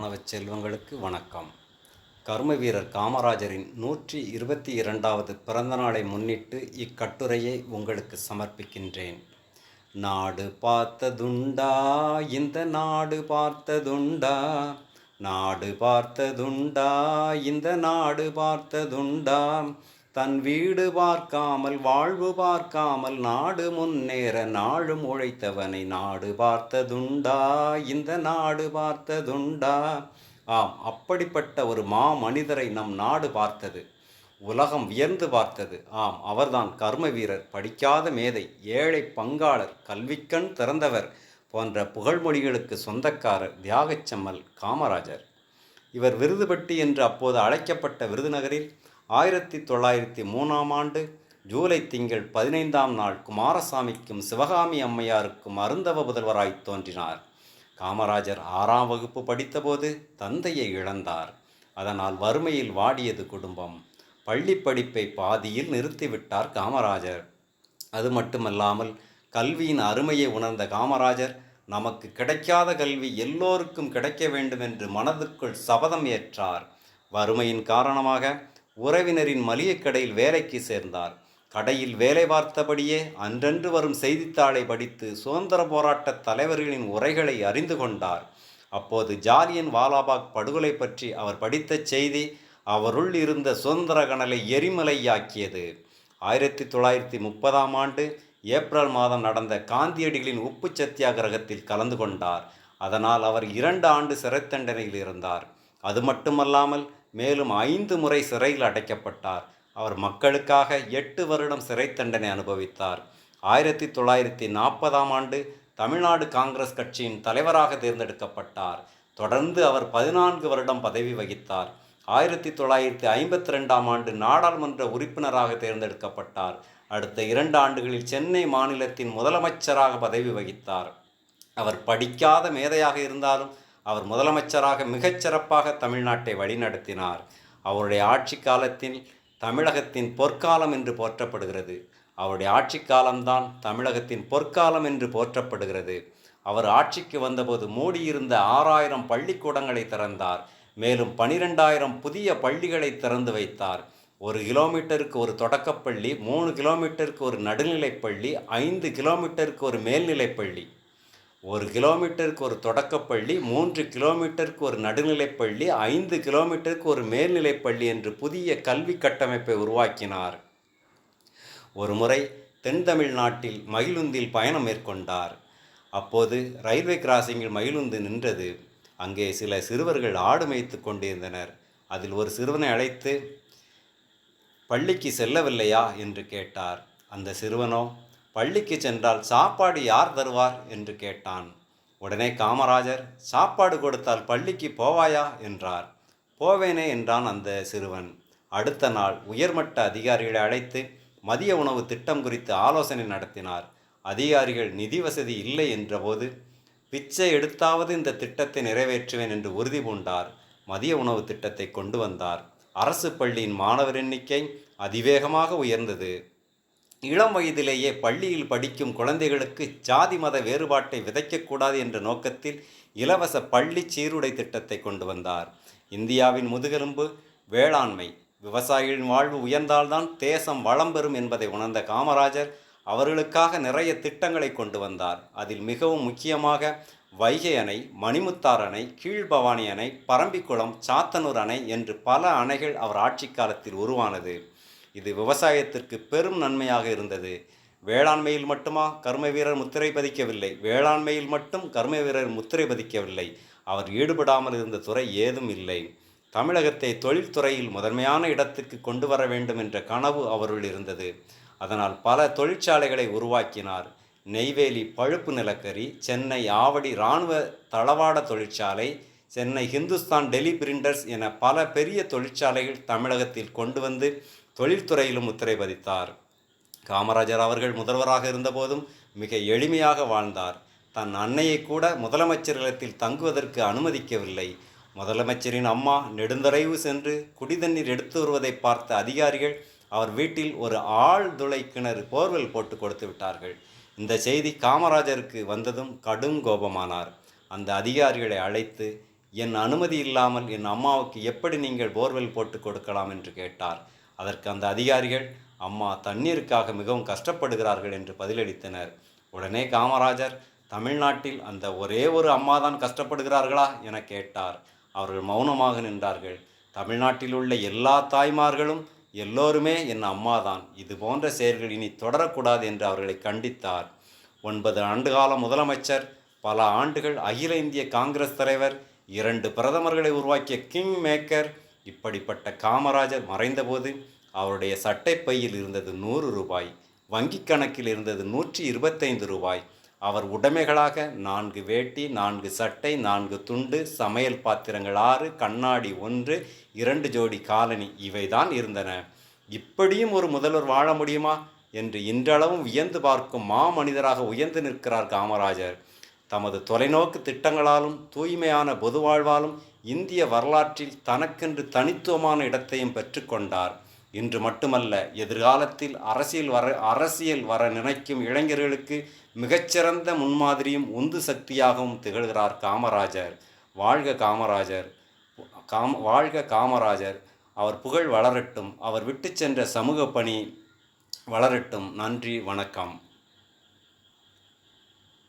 மாணவ செல்வங்களுக்கு வணக்கம். கர்ம வீரர் காமராஜரின் நூற்றி இருபத்தி இரண்டாவது பிறந்தநாளை முன்னிட்டு இக்கட்டுரையை உங்களுக்கு சமர்ப்பிக்கின்றேன். நாடு பார்த்ததுண்டா இந்த நாடு பார்த்ததுண்டா நாடு பார்த்ததுண்டா இந்த நாடு பார்த்ததுண்டா தன் வீடு பார்க்காமல் வாழ்வு பார்க்காமல் நாடு முன்னேற நாளும் உழைத்தவனை நாடு பார்த்ததுண்டா? இந்த நாடு பார்த்ததுண்டா? ஆம் அப்படிப்பட்ட ஒரு மா மனிதரை நம் நாடு பார்த்தது உலகம் வியந்து பார்த்தது. ஆம் அவர்தான் கர்ம வீரர் படிக்காத மேதை ஏழை பங்காளர் கல்விக்கண் திறந்தவர் போன்ற புகழ்மொழிகளுக்கு சொந்தக்காரர் தியாகச்சம்மல் காமராஜர். இவர் விருதுபட்டி என்று அப்போது அழைக்கப்பட்ட விருதுநகரில் ஆயிரத்தி தொள்ளாயிரத்தி மூணாம் ஆண்டு ஜூலை திங்கள் பதினைந்தாம் நாள் குமாரசாமிக்கும் சிவகாமி அம்மையாருக்கும் அருந்தவ புதல்வராய் தோன்றினார். காமராஜர் ஆறாம் வகுப்பு படித்தபோது தந்தையை இழந்தார். அதனால் வறுமையில் வாடியது குடும்பம். பள்ளி படிப்பை பாதியில் நிறுத்திவிட்டார் காமராஜர். அது மட்டுமல்லாமல் கல்வியின் அருமையை உணர்ந்த காமராஜர் நமக்கு கிடைக்காத கல்வி எல்லோருக்கும் கிடைக்க வேண்டும் என்று மனதுக்குள் சபதம் ஏற்றார். வறுமையின் காரணமாக உறவினரின் மளிகைக் கடையில் வேலைக்கு சேர்ந்தார். கடையில் வேலை பார்த்தபடியே அன்றன்று வரும் செய்தித்தாளை படித்து சுதந்திர போராட்ட தலைவர்களின் உரைகளை அறிந்து கொண்டார். அப்போது ஜாலியன் வாலாபாக் படுகொலை பற்றி அவர் படித்த செய்தி அவருள் இருந்த சுதந்திர கனலை எரிமலையாக்கியது. ஆயிரத்தி தொள்ளாயிரத்தி முப்பதாம் ஆண்டு ஏப்ரல் மாதம் நடந்த காந்தியடிகளின் உப்பு சத்தியாகிரகத்தில் கலந்து கொண்டார். அதனால் அவர் இரண்டு ஆண்டு சிறை தண்டனையில் இருந்தார். அது மட்டுமல்லாமல் மேலும் ஐந்து முறை சிறையில் அடைக்கப்பட்டார். அவர் மக்களுக்காக எட்டு வருடம் சிறை தண்டனை அனுபவித்தார். ஆயிரத்தி தொள்ளாயிரத்தி நாற்பதாம் ஆண்டு தமிழ்நாடு காங்கிரஸ் கட்சியின் தலைவராக தேர்ந்தெடுக்கப்பட்டார். தொடர்ந்து அவர் பதினான்கு வருடம் பதவி வகித்தார். ஆயிரத்தி தொள்ளாயிரத்தி ஐம்பத்தி ரெண்டாம் ஆண்டு நாடாளுமன்ற உறுப்பினராக தேர்ந்தெடுக்கப்பட்டார். அடுத்த இரண்டு ஆண்டுகளில் சென்னை மாநிலத்தின் முதலமைச்சராக பதவி வகித்தார். அவர் படிக்காத மேதையாக இருந்தாலும் அவர் முதலமைச்சராக மிகச்சிறப்பாக தமிழ்நாட்டை வழிநடத்தினார். அவருடைய ஆட்சி காலத்தில் தமிழகத்தின் பொற்காலம் என்று போற்றப்படுகிறது. அவருடைய ஆட்சி காலம்தான் தமிழகத்தின் பொற்காலம் என்று போற்றப்படுகிறது. அவர் ஆட்சிக்கு வந்தபோது மூடியிருந்த ஆறாயிரம் பள்ளிக்கூடங்களை திறந்தார். மேலும் பனிரெண்டாயிரம் புதிய பள்ளிகளை திறந்து வைத்தார். ஒரு கிலோமீட்டருக்கு ஒரு தொடக்கப்பள்ளி மூணு கிலோமீட்டருக்கு ஒரு நடுநிலைப்பள்ளி ஐந்து கிலோமீட்டருக்கு ஒரு மேல்நிலைப்பள்ளி ஒரு கிலோமீட்டருக்கு ஒரு தொடக்கப்பள்ளி மூன்று கிலோமீட்டருக்கு ஒரு நடுநிலைப்பள்ளி ஐந்து கிலோமீட்டருக்கு ஒரு மேல்நிலைப்பள்ளி என்று புதிய கல்வி கட்டமைப்பை உருவாக்கினார். ஒருமுறை தென் தமிழ்நாட்டில் மகிழுந்தில் பயணம் மேற்கொண்டார். அப்போது ரயில்வே கிராசிங்கில் மகிழுந்து நின்றது. அங்கே சில சிறுவர்கள் ஆடு மேய்த்து கொண்டிருந்தனர். அதில் ஒரு சிறுவனை அழைத்து பள்ளிக்கு செல்லவில்லையா? என்று கேட்டார். அந்த சிறுவனோ பள்ளிக்கு சென்றால் சாப்பாடு யார் தருவார் என்று கேட்டான். உடனே காமராஜர் சாப்பாடு கொடுத்தால் பள்ளிக்கு போவாயா? என்றார். போவேனே என்றான் அந்த சிறுவன். அடுத்த நாள் உயர்மட்ட அதிகாரிகளை அழைத்து மதிய உணவு திட்டம் குறித்து ஆலோசனை நடத்தினார். அதிகாரிகள் நிதி வசதி இல்லை என்றபோது பிச்சை எடுத்தாவது இந்த திட்டத்தை நிறைவேற்றுவேன் என்று உறுதி பூண்டார். மதிய உணவு திட்டத்தை கொண்டு வந்தார். அரசு பள்ளியின் மாணவர் எண்ணிக்கை அதிவேகமாக உயர்ந்தது. இளம் வயதிலேயே பள்ளியில் படிக்கும் குழந்தைகளுக்கு ஜாதி மத வேறுபாட்டை விதைக்கக்கூடாது என்ற நோக்கத்தில் இலவச பள்ளி சீருடை திட்டத்தை கொண்டு வந்தார். இந்தியாவின் முதுகெலும்பு வேளாண்மை விவசாயிகளின் வாழ்வு உயர்ந்தால்தான் தேசம் வளம் பெறும் என்பதை உணர்ந்த காமராஜர் அவர்களுக்காக நிறைய திட்டங்களை கொண்டு வந்தார். அதில் மிகவும் முக்கியமாக வைகை அணை மணிமுத்தார் அணை கீழ்பவானி அணை பரம்பிக்குளம் சாத்தனூர் அணை என்று பல அணைகள் அவர் ஆட்சி காலத்தில் உருவானது. இது விவசாயத்திற்கு பெரும் நன்மையாக இருந்தது. வேளாண்மையில் மட்டுமா கர்ம வீரர் முத்திரை பதிக்கவில்லை. வேளாண்மையில் மட்டும் கர்ம வீரர் முத்திரை பதிக்கவில்லை. அவர் ஈடுபடாமல் இருந்த துறை ஏதும் இல்லை. தமிழகத்தை தொழில்துறையில் முதன்மையான இடத்துக்கு கொண்டு வர வேண்டும் என்ற கனவு அவருள் இருந்தது. அதனால் பல தொழிற்சாலைகளை உருவாக்கினார். நெய்வேலி பழுப்பு நிலக்கரி சென்னை ஆவடி இராணுவ தளவாட தொழிற்சாலை சென்னை ஹிந்துஸ்தான் டெல்லி பிரிண்டர்ஸ் என பல பெரிய தொழிற்சாலைகள் தமிழகத்தில் கொண்டு வந்து தொழில்துறையிலும் முத்திரை பதித்தார் காமராஜர் அவர்கள் முதல்வராக இருந்தபோதும் மிக எளிமையாக வாழ்ந்தார். தன் அன்னையை கூட முதலமைச்சரிடத்தில் தங்குவதற்கு அனுமதிக்கவில்லை. முதலமைச்சரின் அம்மா நெடுந்தரைவு சென்று குடிதண்ணீர் எடுத்து வருவதை பார்த்த அதிகாரிகள் அவர் வீட்டில் ஒரு ஆழ்துளை கிணறு போர்வெல் போட்டு கொடுத்து விட்டார்கள். இந்த செய்தி காமராஜருக்கு வந்ததும் கடும் கோபமானார். அந்த அதிகாரிகளை அழைத்து என் அனுமதி இல்லாமல் என் அம்மாவுக்கு எப்படி நீங்கள் போர்வெல் போட்டு கொடுக்கலாம்? என்று கேட்டார். அதற்கு அந்த அதிகாரிகள் அம்மா தண்ணீருக்காக மிகவும் கஷ்டப்படுகிறார்கள் என்று பதிலளித்தனர். உடனே காமராஜர் தமிழ்நாட்டில் அந்த ஒரே ஒரு அம்மா தான் கஷ்டப்படுகிறார்களா? என கேட்டார். அவர்கள் மௌனமாக நின்றார்கள். தமிழ்நாட்டில் உள்ள எல்லா தாய்மார்களும் எல்லோருமே என் அம்மாதான். இது போன்ற செயல்கள் இனி தொடரக்கூடாது என்று அவர்களை கண்டித்தார். ஒன்பது ஆண்டுகால முதலமைச்சர் பல ஆண்டுகள் அகில இந்திய காங்கிரஸ் தலைவர் இரண்டு பிரதமர்களை உருவாக்கிய கிங் மேக்கர் இப்படிப்பட்ட காமராஜர் மறைந்தபோது அவருடைய சட்டைப்பையில் இருந்தது நூறு ரூபாய் வங்கிக் கணக்கில் இருந்தது நூற்றி இருபத்தைந்து ரூபாய். அவர் உடைமைகளாக நான்கு வேட்டி நான்கு சட்டை நான்கு துண்டு சமையல் பாத்திரங்கள் ஆறு கண்ணாடி ஒன்று இரண்டு ஜோடி காலணி இவைதான் இருந்தன. இப்படியும் ஒரு முதல்வர் வாழ முடியுமா? என்று இன்றளவும் வியந்து பார்க்கும் மாமனிதராக உயர்ந்து நிற்கிறார் காமராஜர். தமது தொலைநோக்கு திட்டங்களாலும் தூய்மையான பொது வாழ்வாலும் இந்திய வரலாற்றில் தனக்கென்று தனித்துவமான இடத்தையும் பெற்றுக்கொண்டார் இன்று மட்டுமல்ல எதிர்காலத்தில் அரசியல் வர அரசியல் வர நினைக்கும் இளைஞர்களுக்கு மிகச்சிறந்த முன்மாதிரியும் உந்து சக்தியாகவும் திகழ்கிறார் காமராஜர். வாழ்க காமராஜர். காம வாழ்க காமராஜர். அவர் புகழ் வளரட்டும். அவர் விட்டு சென்ற சமூக பணி வளரட்டும். நன்றி வணக்கம்.